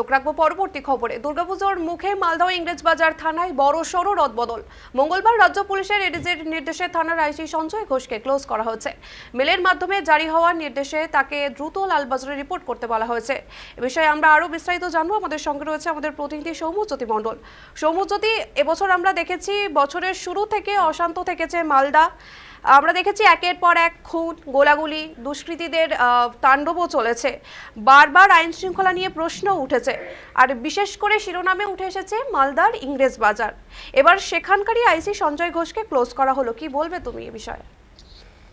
চোখ রাখব পরবর্তী খবরে। দুর্গাপুজোর মুখে মালদহ ইংরেজবাজার থানায় বড় সড়ো রদবদল। মঙ্গলবার রাজ্য পুলিশের এডিজির নির্দেশে থানার আইসি সঞ্জয় ঘোষকে ক্লোজ করা হয়েছে। মেলের মাধ্যমে জারি হওয়ার নির্দেশে তাকে দ্রুত লালবাজারে রিপোর্ট করতে বলা হয়েছে। এ বিষয়ে আমরা আরও বিস্তারিত জানব। আমাদের সঙ্গে রয়েছে আমাদের প্রতিনিধি সৌম্যজ্যোতি মণ্ডল। সৌম্যজ্যোতি, এবছর আমরা দেখেছি বছরের শুরু থেকে অশান্ত থেকেছে মালদা। আমরা দেখেছি একের পর এক খুন, গোলাগুলি, দুষ্কৃতীদের তাণ্ডবও চলেছে। বারবার আইন শৃঙ্খলা নিয়ে প্রশ্ন উঠেছে। আর বিশেষ করে শিরোনামে উঠে এসেছে মালদার ইংরেজ বাজার। এবার সেখানকারই আইসি সঞ্জয় ঘোষকে ক্লোজ করা হলো। কি বলবে তুমি এ বিষয়ে?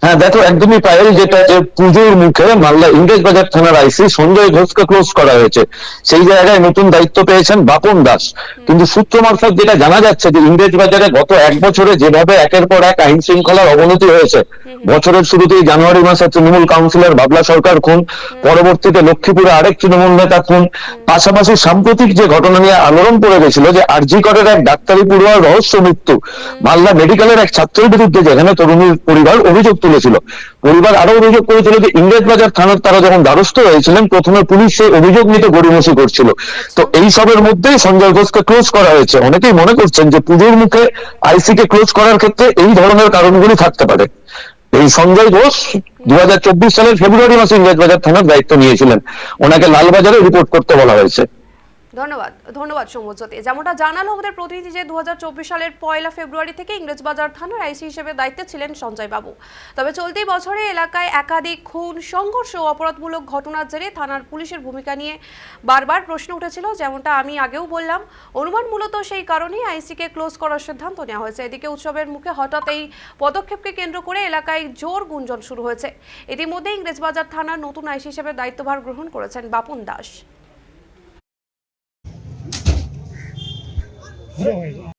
হ্যাঁ দেখো, একদমই পায়েল যেটা যে পুজোর মুখে মালদা ইংরেজ বাজার থানার আইসি সঞ্জয় ঘোষকে ক্লোজ করা হয়েছে। সেই জায়গায় নতুন দায়িত্ব পেয়েছেন বাপন দাস। কিন্তু সূত্র মারফত যেটা জানা যাচ্ছে যে ইংরেজ বাজারে গত এক বছরে যেভাবে একের পর এক আইন শৃঙ্খলার অবনতি হয়েছে, বছরের শুরুতেই জানুয়ারি মাসে তৃণমূল কাউন্সিলর বাবলা সরকার খুন, পরবর্তীতে লক্ষ্মীপুরে আরেক তৃণমূল নেতা খুন, পাশাপাশি সাম্প্রতিক যে ঘটনা নিয়ে আলোড়ন পড়ে গেছিল যে আরজি করের এক ডাক্তারি পড়ুয়ার রহস্য মৃত্যু, মালদা মেডিকেলের এক ছাত্রের বিরুদ্ধে যেখানে তরুণীর পরিবার অভিযোগ তুলেছিল। পরিবার আরও অভিযোগ করেছিল যে ইংরেজবাজার থানার তারা যখন দ্বারস্থ হয়েছিলেন, প্রথমে পুলিশ সেই অভিযোগ নিতে গড়িমসি করছিল। তো এই সবের মধ্যেই সঞ্জয় ঘোষকে ক্লোজ করা হয়েছে। অনেকেই মনে করছেন যে পুজোর মুখে আইসি কে ক্লোজ করার ক্ষেত্রে এই ধরনের কারণগুলি থাকতে পারে। এই সঞ্জয় ঘোষ দু হাজার চব্বিশ সালের ফেব্রুয়ারি মাসে ইংরেজবাজার থানার দায়িত্ব নিয়েছিলেন। ওনাকে লালবাজারে রিপোর্ট করতে বলা হয়েছে। ধন্যবাদ ধন্যবাদ সৌম্যজ্যোতি। যেমনটা জানালো আমাদের প্রতিনিধি যে দু হাজার চব্বিশ সালের পয়লা ফেব্রুয়ারি থেকে ইংরেজবাজার থানার আইসি হিসেবে দায়িত্বে ছিলেন সঞ্জয় বাবু তবে চলতি বছরে এলাকায় একাধিক খুন, সংঘর্ষ ও অপরাধমূলক ঘটনার জেরে থানার পুলিশের ভূমিকা নিয়ে বারবার প্রশ্ন উঠেছিল। যেমনটা আমি আগেও বললাম, অনুমান মূলত সেই কারণেই আইসিকে ক্লোজ করার সিদ্ধান্ত নেওয়া হয়েছে। এদিকে উৎসবের মুখে হঠাৎ এই পদক্ষেপকে কেন্দ্র করে এলাকায় জোর গুঞ্জন শুরু হয়েছে। ইতিমধ্যে ইংরেজবাজার থানার নতুন আইসি হিসেবে দায়িত্বভার গ্রহণ করেছেন বাপন দাস। ভালো হয়